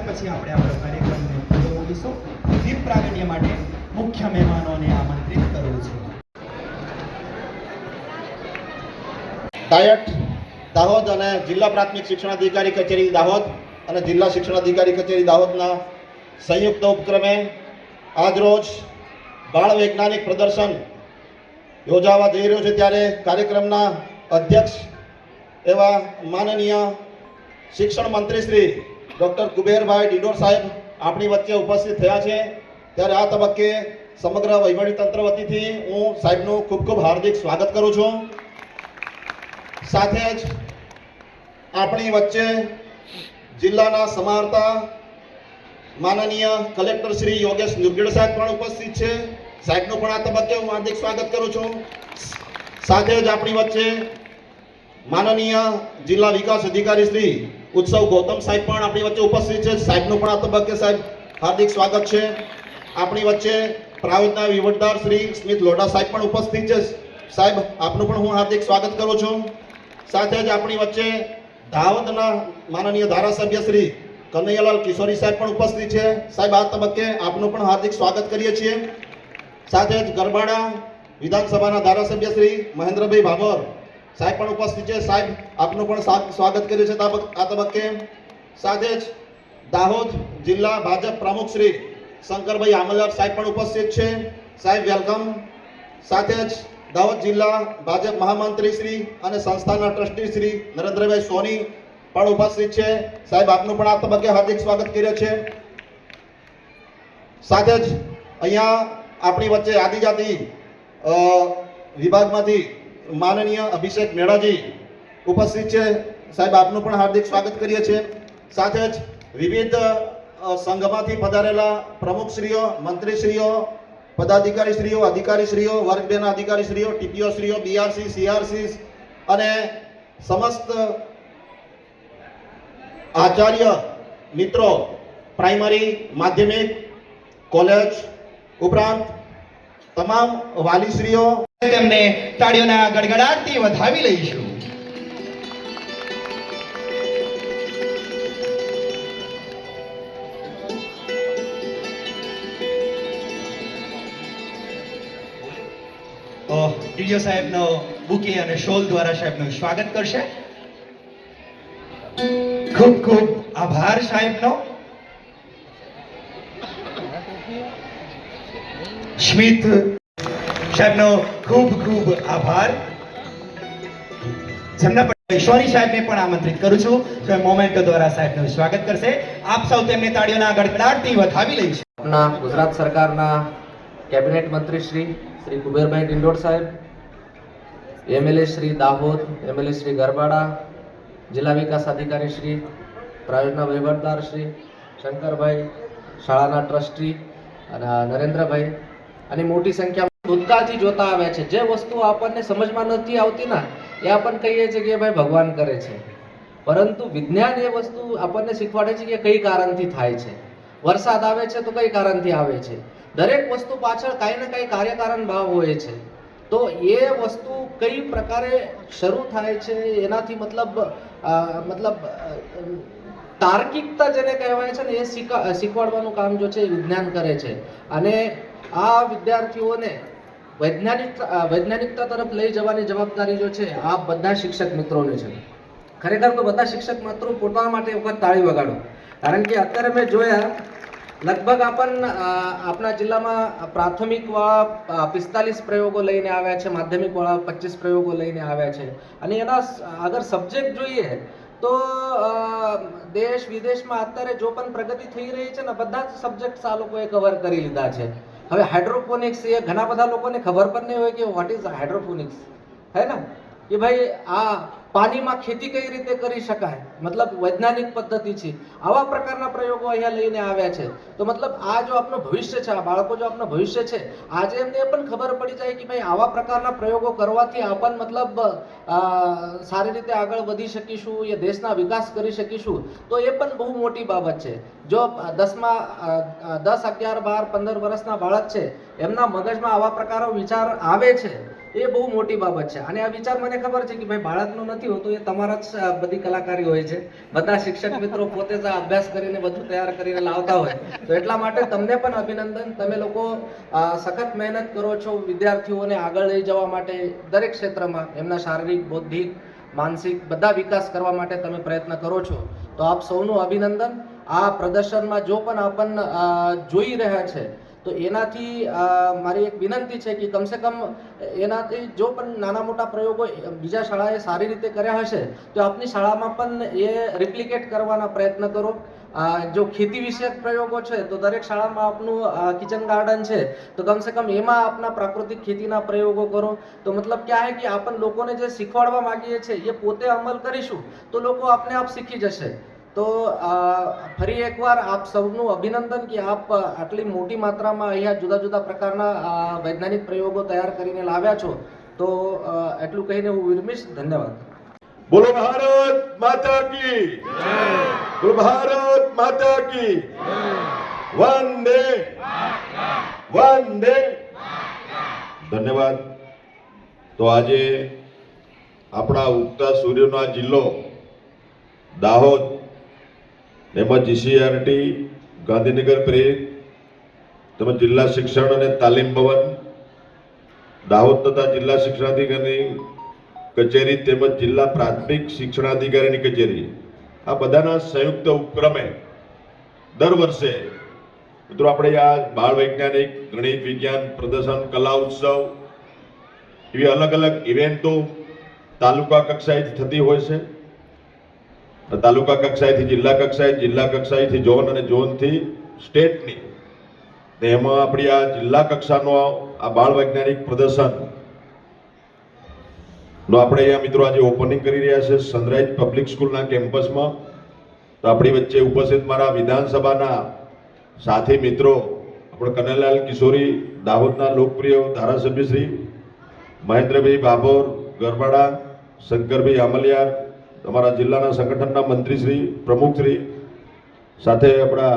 પછી આપણે આપણો કાર્યક્રમને પૂરો કરીશું દીપ પ્રાગટ્ય માટે મુખ્ય મહેમાનોને આમંત્રિત કરું છું. ડાયટ દાહોદ અને જિલ્લા પ્રાથમિક શિક્ષણાધિકારી કચેરી દાહોદ અને જિલ્લા શિક્ષણાધિકારી કચેરી દાહોદના સંયુક્ત ઉપક્રમે આજરોજ બાળ વૈજ્ઞાનિક પ્રદર્શન યોજાવા જઈ રહ્યું છે. ત્યારે કાર્યક્રમના અધ્યક્ષ એવા માનનીય શિક્ષણ મંત્રી શ્રી ડૉક્ટર કુબેરભાઈ ડિંડોર સાહેબ આપણી વચ્ચે ઉપસ્થિત થયા છે. ત્યારે આ તબક્કે સમગ્ર વહીવટી તંત્ર વતીથી હું સાહેબનું ખૂબ ખૂબ હાર્દિક સ્વાગત કરું છું. સાથે જ આપણી વચ્ચે જિલ્લાના સમારતા માનનીય કલેક્ટર શ્રી યોગેશ નિર્ગડ સાહેબ પણ ઉપસ્થિત છે. સાહેબનું પણ આ તબક્કે હું હાર્દિક સ્વાગત કરું છું. સાથે જ આપણી વચ્ચે માનનીય જિલ્લા વિકાસ અધિકારી શ્રી ઉત્સવ ગૌતમ સાહેબ પણ આપણી વચ્ચે ઉપસ્થિત છે. સાહેબનું પણ આ તબક્કે સાહેબ હાર્દિક સ્વાગત છે. આપણી વચ્ચે પ્રાયોજના વિવટદાર શ્રી સ્મિત લોઢા સાહેબ પણ ઉપસ્થિત છે. સાહેબ, આપનું પણ હું હાર્દિક સ્વાગત કરું છું. સાથે જ આપણી વચ્ચે દાહોદના માનનીય ધારાસભ્ય શ્રી કનૈયાલાલ કિશોરી સાહેબ પણ ઉપસ્થિત છે. સાહેબ, આ તબક્કે આપનું પણ હાર્દિક સ્વાગત કરીએ છીએ. સાથે જ ગરબાડા વિધાનસભાના ધારાસભ્ય શ્રી મહેન્દ્રભાઈ ભાભોર સાહેબ પણ ઉપસ્થિત છે. સાહેબ, આપનું પણ સ્વાગત કર્યું છે. આ તબક્કે સાથે જ દાહોદ જિલ્લા ભાજપ પ્રમુખ શ્રી શંકરભાઈ આમલર સાહેબ પણ ઉપસ્થિત છે. સાહેબ, વેલકમ. સાથે જ દાહોદ જિલ્લા ભાજપ મહામંત્રી શ્રી અને સંસ્થાના ટ્રસ્ટી શ્રી નરેન્દ્રભાઈ સોની પણ ઉપસ્થિત છે. સાહેબ, આપનું પણ આ તબક્કે હાર્દિક સ્વાગત કર્યો છે. સાથે જ અહીંયા આપણી વચ્ચે આદિજાતિ વિભાગમાંથી માનનીય અભિષેક મેળાજી ઉપસ્થિત છે. સાહેબ, આપનું પણ હાર્દિક સ્વાગત કરીએ છીએ. સાથે જ વિવિધ સંઘમાંથી પધારેલા પ્રમુખશ્રીઓ, મંત્રીશ્રીઓ, પદાધિકારીશ્રીઓ, અધિકારીશ્રીઓ, વર્ગ બેના અધિકારીશ્રીઓ ટીપીઓશ્રીઓ બીઆરસી સીઆરસી અને સમસ્ત આચાર્ય મિત્રો, પ્રાઇમરી, માધ્યમિક, કોલેજ ઉપરાંત તમામ વાલીશ્રીઓ તેમને તાળીઓના ગડગડાટથી વધાવી લઈશું. ડીડીઓ સાહેબનો બુકે અને શોલ દ્વારા સાહેબનું સ્વાગત કરશે. ખૂબ ખૂબ આભાર સાહેબનો. સ્મિત સાહેબનો ખૂબ ખૂબ આભાર. જેમના ઈશ્વરી સાહેબને પણ આમંત્રિત કરું છું. કે મોમેન્ટો દ્વારા સાહેબનું સ્વાગત કરશે. આપ સૌ તેમને તાળીઓના ગડગડાટથી વધાવી લઈ છે. આપના ગુજરાત સરકારના કેબિનેટ મંત્રી શ્રી શ્રી કુબેરભાઈ ડિંડોર સાહેબ, એમએલએ શ્રી દાહોદ, એમએલએ શ્રી ગરબાડા, જિલ્લા વિકાસ અધિકારી શ્રી પ્રાયોજના વહીવટદાર શ્રી, શંકરભાઈ શાળાના ટ્રસ્ટી અને નરેન્દ્રભાઈ, અને મોટી સંખ્યામાં ભૂતકાળથી જોતા આવે છે. જે વસ્તુ આપણને સમજમાં નથી આવતી ને, એ આપણને કહીએ છીએ કે ભાઈ ભગવાન કરે છે. પરંતુ વિજ્ઞાન એ વસ્તુ આપણને શીખવાડે છે કે કઈ કારણથી થાય છે. વરસાદ આવે છે તો કઈ કારણથી આવે છે? દરેક વસ્તુ પાછળ કાંઈ ને કાંઈ કાર્યકારણ ભાવ હોય છે. તો એ વસ્તુ કઈ પ્રકારે શરૂ થાય છે એનાથી મતલબ મતલબ તાર્કિકતા જેને કહેવાય છે ને, એ શીખા, શીખવાડવાનું કામ જો છે વિજ્ઞાન કરે છે. અને આ વિદ્યાર્થીઓને વૈજ્ઞાનિક વૈજ્ઞાનિકતા તરફ લઈ જવાની જવાબદારી જો છે, આ બધા શિક્ષક મિત્રોની છે. ખરેખર તો બધા શિક્ષક મિત્રો પોતાના માટે વખત તાળી વગાડો. કારણ કે અત્યારે મેં જોયા, લગભગ આપણ આપણા જિલ્લામાં પ્રાથમિકવાળા પિસ્તાલીસ પ્રયોગો લઈને આવ્યા છે માધ્યમિકવાળા પચીસ પ્રયોગો લઈને આવ્યા છે. અને એના અગર સબ્જેક્ટ જોઈએ, તો દેશ વિદેશમાં અત્યારે જો પણ પ્રગતિ થઈ રહી છે ને, બધા જ સબ્જેક્ટ્સ આ લોકોએ કવર કરી લીધા છે. હવે હાઇડ્રોફોનિક્સ એ ઘણા બધા લોકોને ખબર પણ નહીં હોય કે વોટ ઇઝ હાઇડ્રોફોનિક્સ હે ને? કે ભાઈ આ પાણીમાં ખેતી કઈ રીતે કરી શકાય? મતલબ વૈજ્ઞાનિક પદ્ધતિ છે. આવા પ્રકારના પ્રયોગો અહીંયા લઈને આવ્યા છે. તો મતલબ આ જો આપનું ભવિષ્ય છે, આ બાળકો જો આપનું ભવિષ્ય છે, આજે એમને એ પણ ખબર પડી જાય કે ભાઈ આવા પ્રકારના પ્રયોગો કરવાથી આપણ મતલબ સારી રીતે આગળ વધી શકીશું એ દેશના વિકાસ કરી શકીશું, તો એ પણ બહુ મોટી બાબત છે. જો દસમાં દસ, અગિયાર, બાર, પંદર વર્ષના બાળક છે, એમના મગજમાં આવા પ્રકારનો વિચાર આવે છે એ બહુ મોટી બાબત છે. અને આ વિચાર મને ખબર છે કે ભાઈ બાળકનો નથી હોતો, એ તમારા જ બધી કલાકારી હોય છે. બધા શિક્ષક મિત્રો પોતે જ અભ્યાસ કરીને બધું તૈયાર કરીને લાવતા હોય. તો એટલા માટે તમને પણ અભિનંદન. તમે લોકો સખત મહેનત કરો છો વિદ્યાર્થીઓને આગળ લઈ જવા માટે, દરેક ક્ષેત્રમાં એમના શારીરિક, બૌદ્ધિક, માનસિક બધા વિકાસ કરવા માટે તમે પ્રયત્ન કરો છો. તો આપ સૌનું અભિનંદન. આ પ્રદર્શનમાં જો પણ આપણને જોઈ રહ્યા છે તો એનાથી મારી એક વિનંતી છે કે કમસે કમ એનાથી જો પણ નાના મોટા પ્રયોગો બીજા શાળાએ સારી રીતે કર્યા હશે, તો આપની શાળામાં પણ એ રિપ્લિકેટ કરવાના પ્રયત્ન કરો. જો ખેતી વિષયક પ્રયોગો છે, તો દરેક શાળામાં આપનું કિચન ગાર્ડન છે, તો કમસે કમ એમાં આપના પ્રાકૃતિક ખેતીના પ્રયોગો કરો. તો મતલબ ક્યાં હે કે આપણ લોકોને જે શીખવાડવા માંગીએ છીએ, એ પોતે અમલ કરીશું, તો લોકો આપને આપ શીખી જશે. તો ફરી એકવાર આપ સૌનું અભિનંદન કે આપ આટલી મોટી માત્રામાં અહીંયા જુદા જુદા પ્રકારના વૈજ્ઞાનિક પ્રયોગો તૈયાર કરીને લાવ્યા છો. તો એટલું કહીને હું વિરમીશ. ધન્યવાદ. બોલો ભારત માતા કી. બોલો ભારત માતા કી. વંદે. વંદે. ધન્યવાદ. તો આજે આપણા ઉગતા સૂર્યનો આ જિલ્લો દાહોદ તેમજ જીસીઆરટી ગાંધીનગર પ્રેરિત તેમજ જિલ્લા શિક્ષણ અને તાલીમ ભવન, દાહોદ તથા જિલ્લા શિક્ષણાધિકારીની કચેરી તેમજ જિલ્લા પ્રાથમિક શિક્ષણાધિકારીની કચેરી. આ બધાના સંયુક્ત ઉપક્રમે દર વર્ષે મિત્રો આપણે આ બાળ વૈજ્ઞાનિક, ગણિત, વિજ્ઞાન, પ્રદર્શન, કલા, ઉત્સવ એવી અલગ અલગ ઇવેન્ટો તાલુકા કક્ષાએથી થતી હોય છે. તાલુકા કક્ષાએથી જિલ્લા કક્ષાએ, જિલ્લા કક્ષાએથી ઝોન અને ઝોનથી સ્ટેટની. ને એમાં આપણી આ જિલ્લા કક્ષાનો આ બાળ વૈજ્ઞાનિક પ્રદર્શન. નો આપણે અહીંયા મિત્રો આજે ઓપનિંગ કરી રહ્યા છે સનરાઈઝ પબ્લિક સ્કૂલના કેમ્પસમાં તો આપણી વચ્ચે ઉપસ્થિત મારા વિધાનસભાના સાથી મિત્રો, આપણે કનૈલાલ કિશોરી, દાહોદના લોકપ્રિય ધારાસભ્ય શ્રી મહેન્દ્રભાઈ બાબોર ગરબાડા શંકરભાઈ આમલિયાર અમારા જિલ્લાના સંગઠનના મંત્રીશ્રી, પ્રમુખશ્રી સાથે આપણા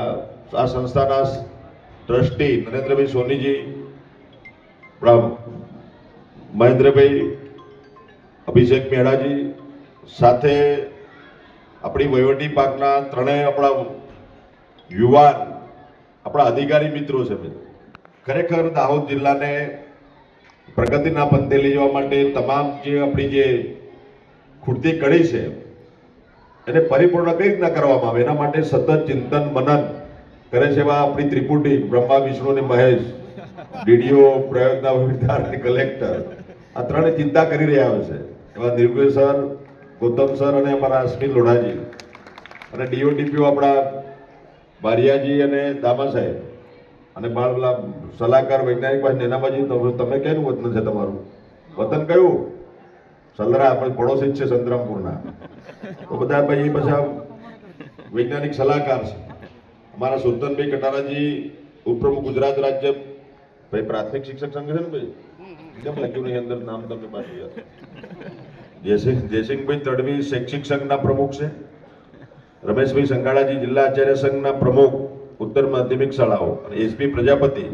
આ સંસ્થાના ટ્રસ્ટી નરેન્દ્રભાઈ સોનીજી, આપણા મહેન્દ્રભાઈ અભિષેક મેળાજી સાથે આપણી વહીવટી પાકના ત્રણેય આપણા યુવાન, આપણા અધિકારી મિત્રો છે ખરેખર દાહોદ જિલ્લાને પ્રગતિના પંથે લઈ જવા માટે તમામ જે આપણી જે ખૂટતી કડી છે, એને પરિપૂર્ણ કઈ રીતના કરવામાં આવે? એના માટે સતત ચિંતન, મનન કરે છે એવા આપણી ત્રિપુટી બ્રહ્મા, વિષ્ણુ અને મહેશ. ડીડીઓ, પ્રયોગના વિદ્યાર્થી, કલેક્ટર. આ ત્રણે ચિંતા કરી રહ્યા છે. એવા નિર્ગુય સર, ગૌતમ સર અને અમારા અસ્મિત લોઢાજી. અને ડીઓડીપીઓ આપણા બારિયાજી અને દામા સાહેબ. અને બાળ સલાહકાર વૈજ્ઞાનિક પાસે નેનાબાજી તમે ક્યાંનું વતન છે તમારું? વતન કયું? સલરા આપણે પડોશી જ છે સંતરામપુરના તો બધા ભાઈ પાછા વૈજ્ઞાનિક સલાહકાર છે. અમારા સુલતાનભાઈ કટારાજી, ઉપપ્રમુખ ગુજરાત રાજ્ય ભાઈ પ્રાથમિક શિક્ષક સંઘ છે ને ભાઈ? કેમ લખ્યું નહીં અંદર? નામ તમે પાછું યાર જયસિંહ જયસિંહભાઈ તડવી શૈક્ષિક સંઘના પ્રમુખ છે. રમેશભાઈ સંગાડાજી જિલ્લા આચાર્ય સંઘના પ્રમુખ, ઉત્તર માધ્યમિક શાળાઓ અને એસપી પ્રજાપતિ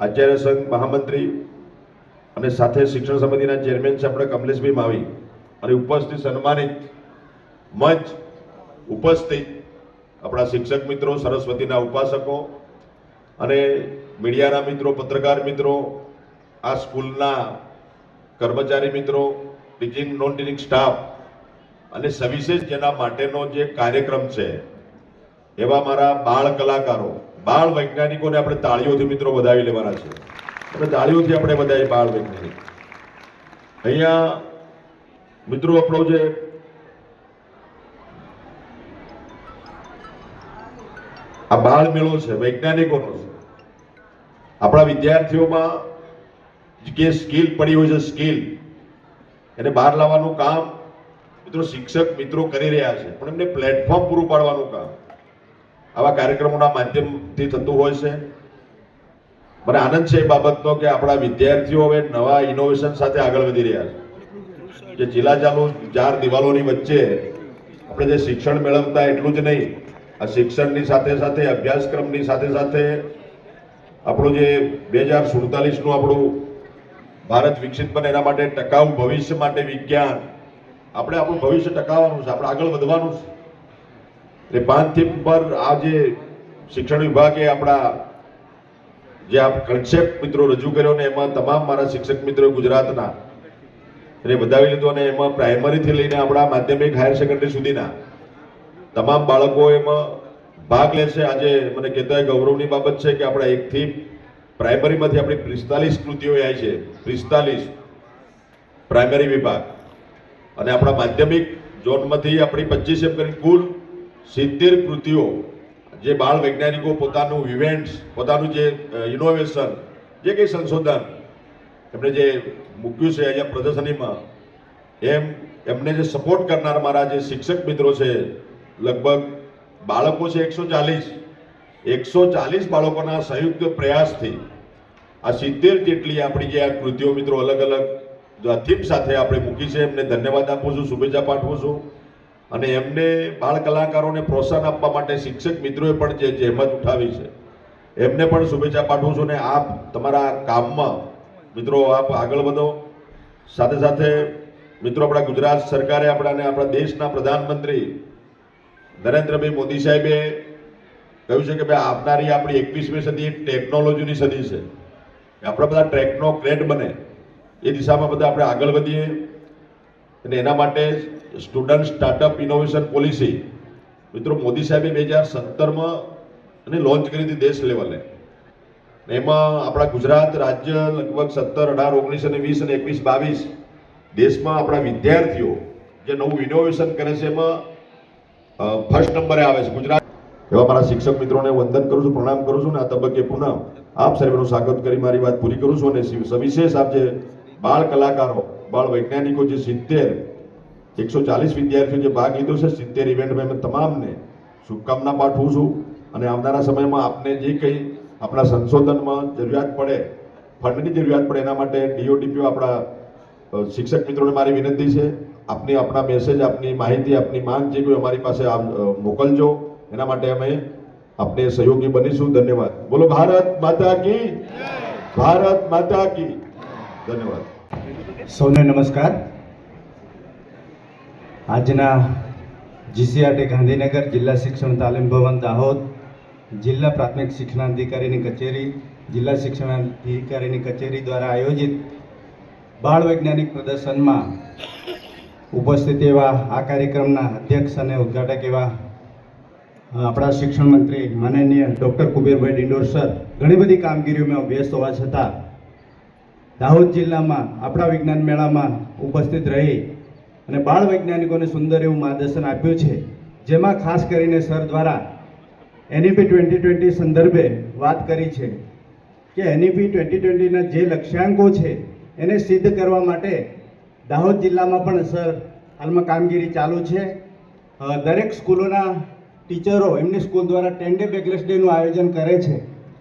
આચાર્ય સંઘ મહામંત્રી અને સાથે શિક્ષણ સમિતિના ચેરમેન છે આપણે કમલેશભાઈ માવી. અને ઉપસ્થિત સન્માનિત મંચ ઉપસ્થિત આપણા શિક્ષક મિત્રો, સરસ્વતીના ઉપાસકો અને મીડિયાના મિત્રો, પત્રકાર મિત્રો, આ સ્કૂલના કર્મચારી મિત્રો, ટીચિંગ નોન ટીચિંગ સ્ટાફ અને સવિશેષ જેના માટેનો જે કાર્યક્રમ છે, એવા મારા બાળ કલાકારો, બાળ વૈજ્ઞાનિકોને આપણે તાળીઓથી મિત્રો વધાવી લેવાના છે. અને તાળીઓથી આપણે બધાએ બાળ વૈજ્ઞાનિક અહીંયા મિત્રો આપણો જે આ બાળ મેળો છે, વૈજ્ઞાનિકોનો છે. આપણા વિદ્યાર્થીઓમાં જે સ્કિલ પડી હોય છે, સ્કિલ, એને બહાર લાવવાનું કામ મિત્રો શિક્ષક મિત્રો કરી રહ્યા છે, પણ એમને પ્લેટફોર્મ પૂરું પાડવાનું કામ. આવા કાર્યક્રમોના માધ્યમથી થતું હોય છે. મને આનંદ છે એ બાબતનો કે આપણા વિદ્યાર્થીઓ હવે નવા ઇનોવેશન સાથે આગળ વધી રહ્યા છે. જે જિલ્લા ચાલુ ચાર દિવાલોની વચ્ચે આપણે જે શિક્ષણ મેળવતા એટલું જ નહીં, આ શિક્ષણની સાથે સાથે, અભ્યાસક્રમની સાથે સાથે આપણું જે બે હજાર સુડતાલીસનું આપણું ભારત વિકસિત બને એના માટે ટકાઉ ભવિષ્ય માટે વિજ્ઞાન, આપણે આપણું ભવિષ્ય ટકાવવાનું છે, આપણે આગળ વધવાનું છે. એટલે પાંચ થીમ પર આ જે શિક્ષણ વિભાગે આપણા જે આપ કન્સેપ્ટ મિત્રો રજૂ કર્યો ને એમાં તમામ મારા શિક્ષક મિત્રો ગુજરાતના એને વધાવી લીધો અને એમાં પ્રાઇમરીથી લઈને આપણા માધ્યમિક હાયર સેકન્ડરી સુધીના તમામ બાળકો એમાં ભાગ લેશે. આજે મને કહેતા ગૌરવની બાબત છે કે આપણા એકથી પ્રાઇમરીમાંથી આપણી પિસ્તાલીસ કૃતિઓ આવી છે. પિસ્તાલીસ પ્રાઇમરી વિભાગ. અને આપણા માધ્યમિક ઝોનમાંથી આપણી પચીસ એમ કરીને કુલ સિત્તેર કૃતિઓ જે બાળ વૈજ્ઞાનિકો પોતાનું ઇવેન્ટ્સ પોતાનું જે ઇનોવેશન જે કંઈ સંશોધન એમણે જે મૂક્યું છે અહીંયા પ્રદર્શનીમાં, એમ, એમને જે સપોર્ટ કરનાર મારા જે શિક્ષક મિત્રો છે, લગભગ બાળકો છે એકસો ચાલીસ. એકસો ચાલીસ બાળકોના સંયુક્ત પ્રયાસથી આ સિત્તેર જેટલી આપણી જે આ કૃતિઓ મિત્રો અલગ અલગ થીમ સાથે આપણે મૂકી છે. એમને ધન્યવાદ આપું છું, શુભેચ્છા પાઠવું છું. અને એમને બાળ કલાકારોને પ્રોત્સાહન આપવા માટે શિક્ષક મિત્રોએ પણ જે જહેમત ઉઠાવી છે, એમને પણ શુભેચ્છા પાઠવું છું ને આપ તમારા કામમાં મિત્રો આપ આગળ વધો. સાથે સાથે મિત્રો આપણા ગુજરાત સરકારે આપણાને આપણા દેશના પ્રધાનમંત્રી નરેન્દ્રભાઈ મોદી સાહેબે કહ્યું છે કે ભાઈ આવનારી આપણી એકવીસમી સદી ટેકનોલોજીની સદી છે. આપણા બધા ટેકનો ક્રેડ બને. એ દિશામાં બધા આપણે આગળ વધીએ. અને એના માટે સ્ટુડન્ટ સ્ટાર્ટઅપ ઇનોવેશન પોલિસી. મિત્રો, મોદી સાહેબે બે હજાર સત્તરમાં અને લોન્ચ કરી હતી દેશ લેવલે. એમાં આપણા ગુજરાત રાજ્ય લગભગ સત્તર, અઢાર, ઓગણીસ અને વીસ અને એકવીસ, બાવીસ દેશમાં આપણા વિદ્યાર્થીઓ જે નવું ઇનોવેશન કરે છે એમાં ફર્સ્ટ નંબરે આવે છે. ગુજરાત એવા મારા શિક્ષક મિત્રોને વંદન કરું છું, પ્રણામ કરું છું ને આ તબક્કે પુનઃ આપ સર્વેનું સ્વાગત કરી મારી વાત પૂરી કરું છું અને સવિશેષ આપ જે બાળ કલાકારો, બાળ વૈજ્ઞાનિકો જે સિત્તેર એકસો ચાલીસ વિદ્યાર્થીઓ જે ભાગ લીધો છે, સિત્તેર ઇવેન્ટમાં એમ તમામને શુભકામના પાઠવું છું. અને આવનારા સમયમાં આપને જે કંઈ આપણા સંશોધનમાં જરૂરિયાત પડે, ફંડની જરૂરિયાત પડે, એના માટે ડીઓડીપીઓ આપણા શિક્ષક મિત્રોને મારી વિનંતી છે. આપની આપણા મેસેજ આપની માહિતી, આપની માંગ જે કોઈ અમારી પાસે મોકલજો. એના માટે અમે આપને સહયોગી બનીશું. ધન્યવાદ. બોલો, ભારત માતા કી ભારત માતા કી ધન્યવાદ. સૌને નમસ્કાર. આજના જીસીઆરટી ગાંધીનગર જિલ્લા શિક્ષણ તાલીમ ભવન દાહોદ જિલ્લા પ્રાથમિક શિક્ષણાધિકારીની કચેરી, જિલ્લા શિક્ષણાધિકારીની કચેરી દ્વારા આયોજિત બાળ વૈજ્ઞાનિક પ્રદર્શનમાં ઉપસ્થિત એવા આ કાર્યક્રમના અધ્યક્ષ અને ઉદ્ઘાટક એવા આપણા શિક્ષણ મંત્રી માનનીય ડૉક્ટર કુબેરભાઈ ડિંડોર સર. ઘણી બધી કામગીરીઓમાં વ્યસ્ત હોવા છતાં દાહોદ જિલ્લામાં આપણા વિજ્ઞાન મેળામાં ઉપસ્થિત રહી અને બાળ વૈજ્ઞાનિકોને સુંદર એવું માર્ગદર્શન આપ્યું છે, જેમાં ખાસ કરીને સર દ્વારા એનઈપી ટ્વેન્ટી ટ્વેન્ટી સંદર્ભે વાત કરી છે કે એનઈપી ટ્વેન્ટી ટ્વેન્ટીના જે લક્ષ્યાંકો છે, એને સિદ્ધ કરવા માટે દાહોદ જિલ્લામાં પણ સર હાલમાં કામગીરી ચાલુ છે. દરેક સ્કૂલોના ટીચરો એમની સ્કૂલ દ્વારા ટેન ડે બેકલેસ ડેનું આયોજન કરે છે.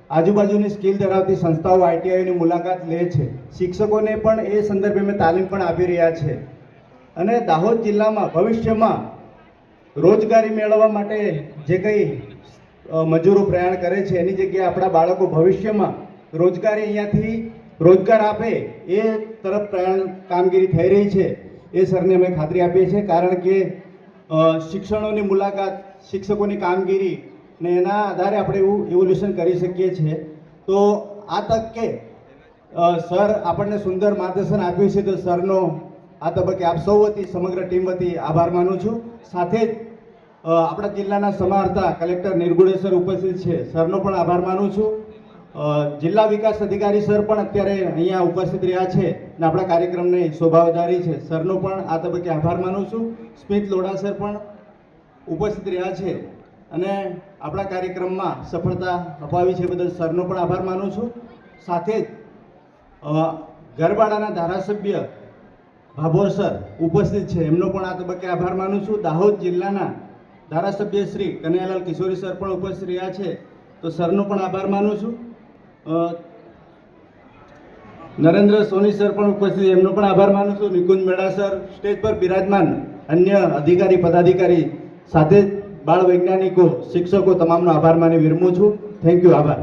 આજુબાજુની સ્કિલ ધરાવતી સંસ્થાઓ આઈટીઆઈની મુલાકાત લે છે. શિક્ષકોને પણ એ સંદર્ભે અમે તાલીમ પણ આપી રહ્યા છે. અને દાહોદ જિલ્લામાં ભવિષ્યમાં રોજગારી મેળવવા માટે જે કંઈ મજૂરો પ્રયાણ કરે છે, એની જગ્યાએ આપણા બાળકો ભવિષ્યમાં રોજગારી અહીંયાથી રોજગાર આપે એ તરફ પ્રયાણ કામગીરી થઈ રહી છે. એ સરને અમે ખાતરી આપીએ છીએ, કારણ કે શિક્ષણોની મુલાકાત, શિક્ષકોની કામગીરી ને એના આધારે આપણે એવું ઇવોલ્યુશન કરી શકીએ છીએ. તો આ તકે કે સર આપણને સુંદર માર્ગદર્શન આપ્યું છે, તો સરનો આ તબક્કે આપ સૌ વતી સમગ્ર ટીમ વતી આભાર માનું છું. સાથે જ આપણા જિલ્લાના સમાહર્તા કલેક્ટર નિર્ગુણેશ્વર ઉપસ્થિત છે, સરનો પણ આભાર માનું છું. જિલ્લા વિકાસ અધિકારી સર પણ અત્યારે અહીંયા ઉપસ્થિત રહ્યા છે અને આપણા કાર્યક્રમને શોભાવધારી છે. સરનો પણ આ તબક્કે આભાર માનું છું. સ્મિત લોઢા સર પણ ઉપસ્થિત રહ્યા છે અને આપણા કાર્યક્રમમાં સફળતા અપાવી છે બદલ સરનો પણ આભાર માનું છું. સાથે જ ગરબાડાના ધારાસભ્ય ભાભોર સર, ઉપસ્થિત છે. એમનો પણ આ તબક્કે આભાર માનું છું. દાહોદ જિલ્લાના ધારાસભ્ય શ્રી કનૈયાલાલ કિશોરી સર પણ ઉપસ્થિત રહ્યા છે. તો સરનો પણ આભાર માનું છું. નરેન્દ્ર સોની સર પણ ઉપસ્થિત એમનો પણ આભાર માનું છું. નિકુંજ મેડા સર સ્ટેજ પર બિરાજમાન અન્ય અધિકારી, પદાધિકારી સાથે બાળ વૈજ્ઞાનિકો, શિક્ષકો, તમામનો આભાર માની વિરમું છું. થેન્ક યુ આભાર.